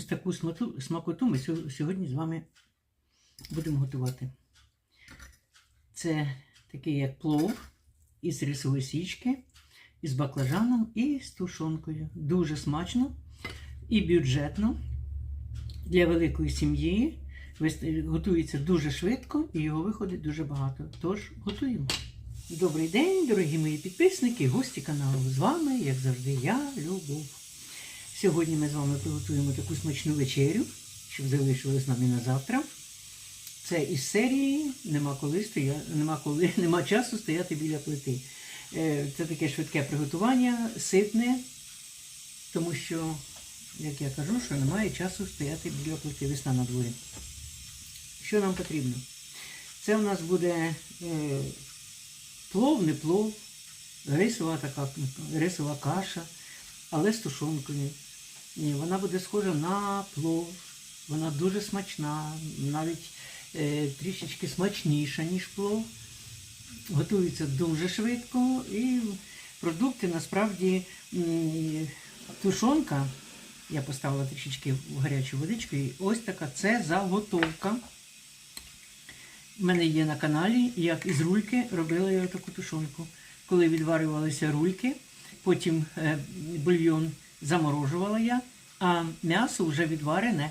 Ось таку смакоту ми сьогодні з вами будемо готувати. Це такий як плов із рисової січки, із баклажаном і з тушонкою. Дуже смачно і бюджетно для великої сім'ї. Готується дуже швидко і його виходить дуже багато. Тож готуємо. Добрий день, дорогі мої підписники, гості каналу. З вами, як завжди, я, Любов. Сьогодні ми з вами приготуємо таку смачну вечерю, щоб залишилось нам і на завтра. Це із серії нема коли стоя... нема коли, нема часу стояти біля плити. Е, Це таке швидке приготування, ситне, тому що, як я кажу, що немає часу стояти біля плити весна на дворі. Що нам потрібно? Це у нас буде е, плов, не плов, рисова така рисова каша, але з тушонкою. Ні, вона буде схожа на плов. Вона дуже смачна, навіть е, трішечки смачніша, ніж плов. Готується дуже швидко і продукти насправді тушонка. Я поставила трішечки в гарячу водичку. І ось така це заготовка. У мене є на каналі, як із рульки робила я таку тушонку. Коли відварювалися рульки, потім е, бульйон заморожувала я, а м'ясо вже відварене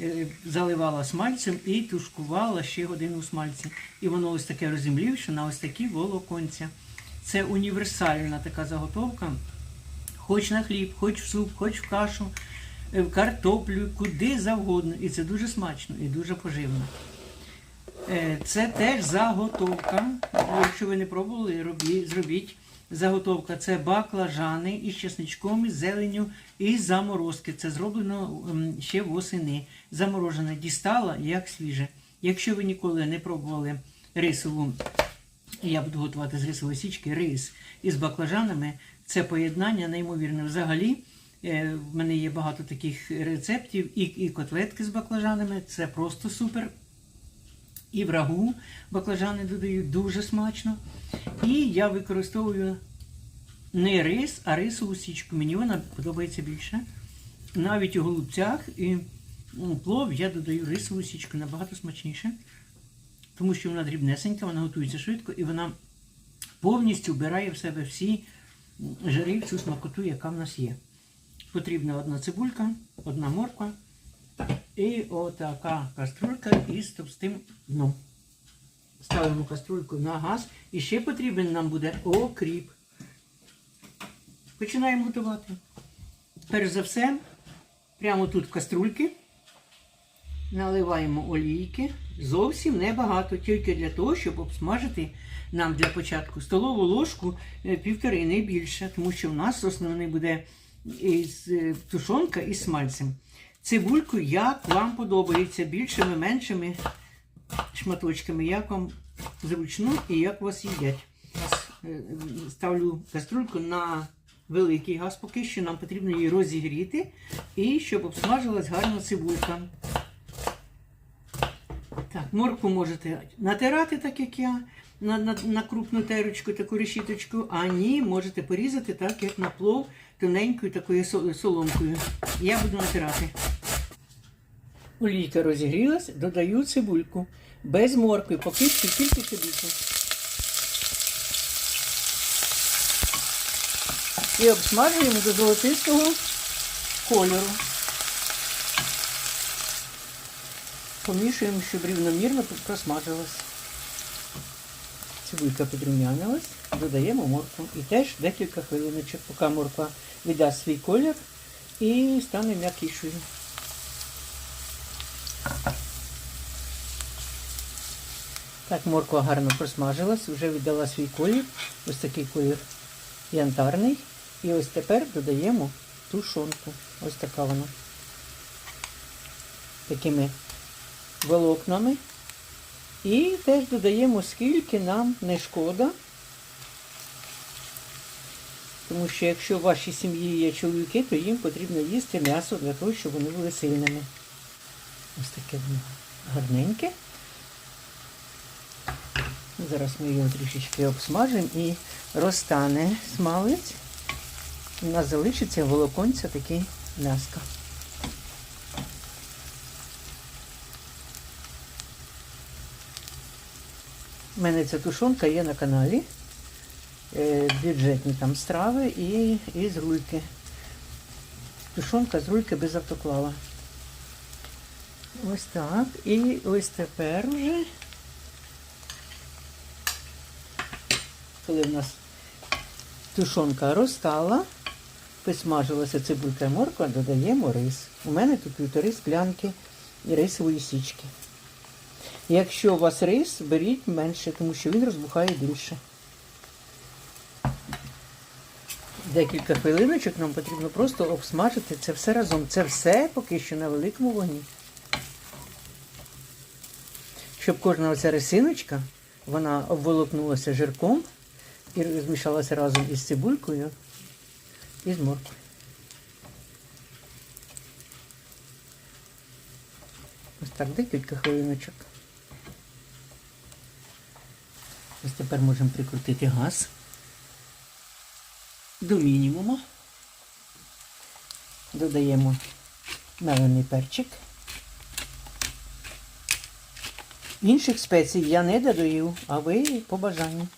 е, заливала смальцем і тушкувала ще годину смальці. І воно ось таке розімлівше на ось такі волоконця. Це універсальна така заготовка. Хоч на хліб, хоч в суп, хоч в кашу, е, в картоплю, куди завгодно. І це дуже смачно і дуже поживно. Е, Це теж заготовка. Якщо ви не пробували, робі- зробіть. Заготовка це баклажани із чесничком, із зеленню і заморозки. Це зроблено ем, ще восени. Заморожене дістала як свіже. Якщо ви ніколи не пробували рисову, я буду готувати з рисової січки рис із баклажанами. Це поєднання неймовірне. Взагалі, е, в мене є багато таких рецептів, і, і котлетки з баклажанами. Це просто супер. І в рагу баклажани додають дуже смачно. І я використовую не рис, а рисову січку. Мені вона подобається більше. Навіть у голубцях і м, плов я додаю рисову січку набагато смачніше, тому що вона дрібнесенька, вона готується швидко і вона повністю вбирає в себе всі жири, всю смакоту, яка в нас є. Потрібна одна цибулька, одна морква. І отака каструлька із товстим дном. Ставимо каструльку на газ. І ще потрібен нам буде окріп. Починаємо готувати. Перш за все, прямо тут в каструльки наливаємо олійки. Зовсім небагато, тільки для того, щоб обсмажити нам для початку столову ложку е, півтори, не більше, тому що в нас основний буде із е, тушонка із смальцем. Цибульку, як вам подобається, більшими, меншими шматочками, як вам зручно і як вас їдять. Е, Ставлю каструльку на великий газ, поки що нам потрібно її розігріти і щоб обсмажилась гарно цибулька. Так, моркву можете натирати, так як я, на, на, на крупну терочку, таку решіточку, а ні, можете порізати так, як на плов тоненькою такою сол- соломкою. Я буду натирати. Олійка розігрілась, додаю цибульку. Без моркви, поки що тільки цибульку. І обсмажуємо до золотистого кольору. Помішуємо, щоб рівномірно просмажилось. Цибулька підрумянилась, додаємо моркву. І теж декілька хвилиночок, поки морква віддасть свій колір і стане м'якішою. Так, морква гарно просмажилась, вже віддала свій колір. Ось такий колір янтарний. І ось тепер додаємо тушонку. Ось така вона. Такими волокнами. І теж додаємо, скільки нам не шкода. Тому що якщо в вашій сім'ї є чоловіки, то їм потрібно їсти м'ясо для того, щоб вони були сильними. Ось таке воно гарненьке. Зараз ми його трішечки обсмажимо і розтане смалець у нас залишиться волоконця такий м'яска. У мене ця тушонка є на каналі. Е, бюджетні там страви і, і з рульки. Тушонка з рульки без автоклава. Ось так. І ось тепер вже, коли в нас тушонка розтала, Посмажилася цибулька і морква, додаємо рис. У мене тут півтори склянки рисової січки. Якщо у вас рис, беріть менше, тому що він розбухає більше. Декілька хвилиночок нам потрібно просто обсмажити це все разом. Це все поки що на великому вогні. Щоб кожна оця рисиночка, вона обволокнулася жирком і змішалася разом із цибулькою і з. Ось так, декілька хвилиночок. Ось тепер можемо прикрутити газ до мінімуму. Додаємо мелений перчик. Інших спецій я не додаю, а ви по бажанню.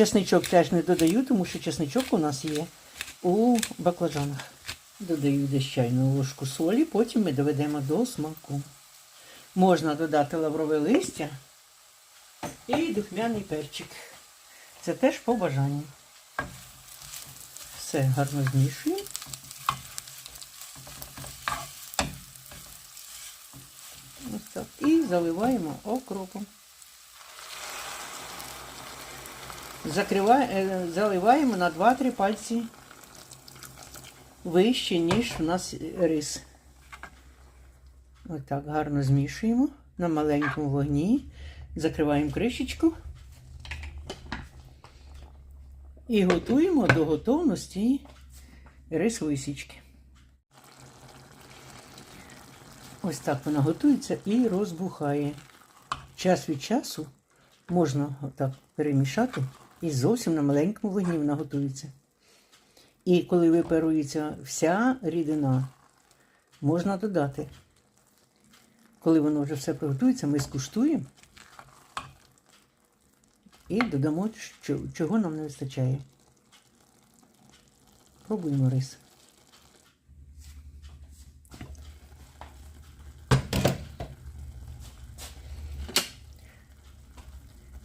Чесничок теж не додаю, тому що чесничок у нас є у баклажанах. Додаю десь чайну ложку солі, потім ми доведемо до смаку. Можна додати лаврове листя і духмяний перчик. Це теж по бажанню. Все гарно змішуємо. Ось так. І заливаємо окропом. Закриваємо, заливаємо на 2-3 пальці вище, ніж у нас рис. Ось так гарно змішуємо на маленькому вогні. Закриваємо кришечку і готуємо до готовності рисової січки. Ось так вона готується і розбухає. Час від часу можна так перемішати і зовсім на маленькому вогні вона готується. І коли випарується вся рідина, можна додати. Коли воно вже все приготується, ми скуштуємо і додамо, чого нам не вистачає. Пробуємо рис.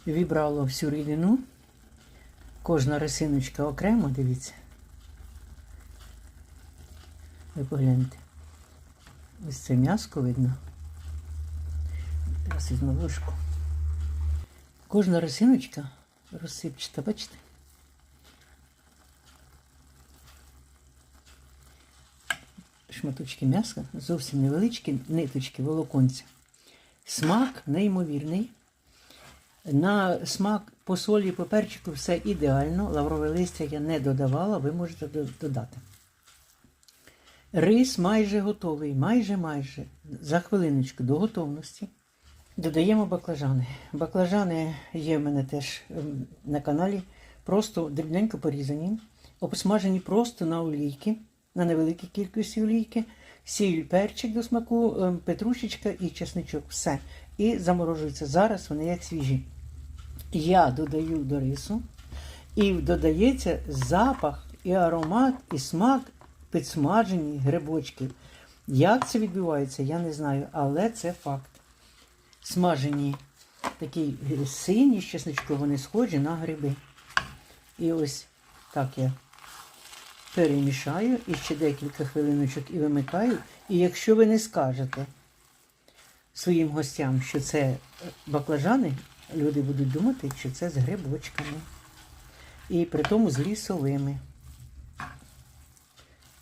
Вібрало всю рідину. Кожна рисиночка окремо, дивіться. Ви погляньте. Ось це м'яско видно. Зараз візьму ложку. Кожна рисиночка розсипчата, бачите? Шматочки м'яса, зовсім невеличкі, ниточки, волоконця. Смак неймовірний. На смак по солі, по перчику все ідеально. Лаврове листя я не додавала, ви можете додати. Рис майже готовий, майже майже. За хвилиночку до готовності. Додаємо баклажани. Баклажани є в мене теж ем, на каналі. Просто дрібненько порізані, обсмажені просто на олійки, на невеликій кількості олійки, сіль, перчик до смаку, ем, петрушечка і чесничок. Все. І заморожуються. Зараз вони як свіжі. Я додаю до рису, і додається запах, і аромат, і смак підсмажені грибочків. Як це відбувається, я не знаю, але це факт. Смажені такі сині з чесничком, вони схожі на гриби. І ось так я перемішаю і ще декілька хвилиночок і вимикаю. І якщо ви не скажете своїм гостям, що це баклажани, люди будуть думати, що це з грибочками. І при тому з лісовими.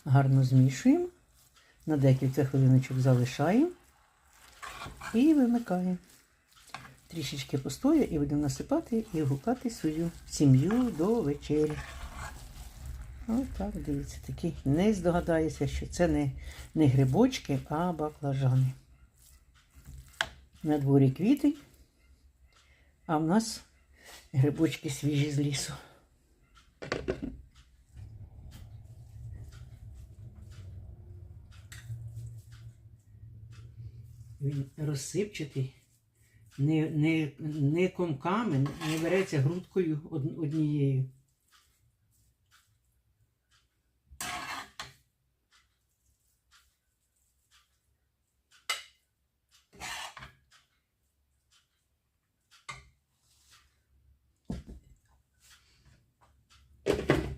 Гарно змішуємо, на декілька хвилиночок залишаємо і вимикаємо. Трішечки постоє і будемо насипати і гукати свою сім'ю до вечері. Ось так, дивіться, такий. Не здогадається, що це не, не грибочки, а баклажани. На дворі квітень, а в нас грибочки свіжі з лісу. Він розсипчатий, не, не, не комками, не береться грудкою однією.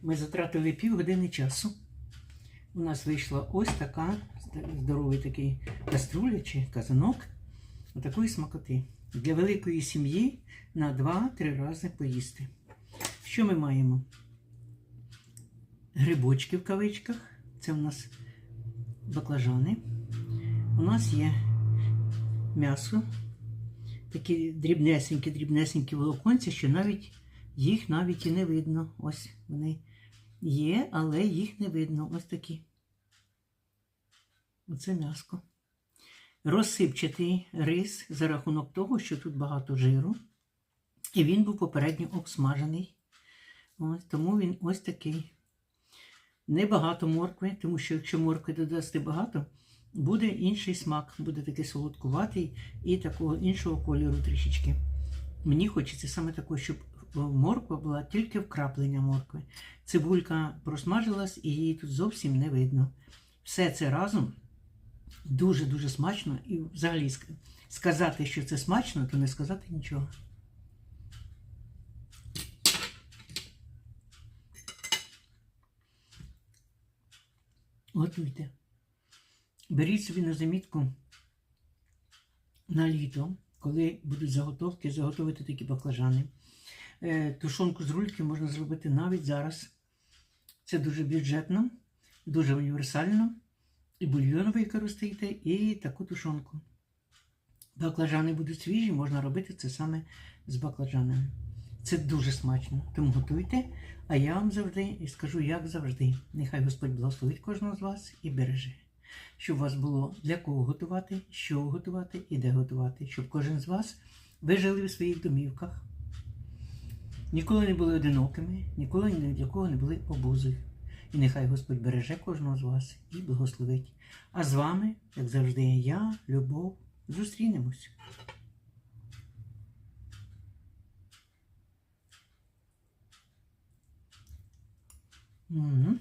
Ми затратили півгодини часу. У нас вийшла ось така здоровий такий каструля чи казанок такої смакоти. Для великої сім'ї на 2-3 рази поїсти. Що ми маємо? Грибочки в кавичках. Це у нас баклажани. У нас є м'ясо. Такі дрібнесенькі, дрібнесенькі волоконці, що навіть їх навіть і не видно. Ось вони є, але їх не видно. Ось такі. Оце м'яско. Розсипчатий рис за рахунок того, що тут багато жиру. І він був попередньо обсмажений. Ось, тому він ось такий. Небагато моркви, тому що якщо моркви додасти багато, буде інший смак, буде такий солодкуватий і такого іншого кольору трішечки. Мені хочеться саме такого, щоб морква була тільки вкраплення моркви. Цибулька просмажилась і її тут зовсім не видно. Все це разом дуже-дуже смачно. І взагалі сказати, що це смачно, то не сказати нічого. Готуйте. Беріть собі на замітку на літо, коли будуть заготовки, заготовити такі баклажани. Е, Тушонку з рульки можна зробити навіть зараз. Це дуже бюджетно, дуже універсально. І бульйон використаєте, і таку тушонку. Баклажани будуть свіжі, можна робити це саме з баклажанами. Це дуже смачно. Тому готуйте, а я вам завжди і скажу, як завжди. Нехай Господь благословить кожного з вас і береже. Щоб у вас було для кого готувати, що готувати і де готувати, щоб кожен з вас ви жили в своїх домівках. Ніколи не були одинокими, ніколи ні для кого не були обузою. І нехай Господь береже кожного з вас і благословить. А з вами, як завжди, я, Любов, зустрінемось. Угу.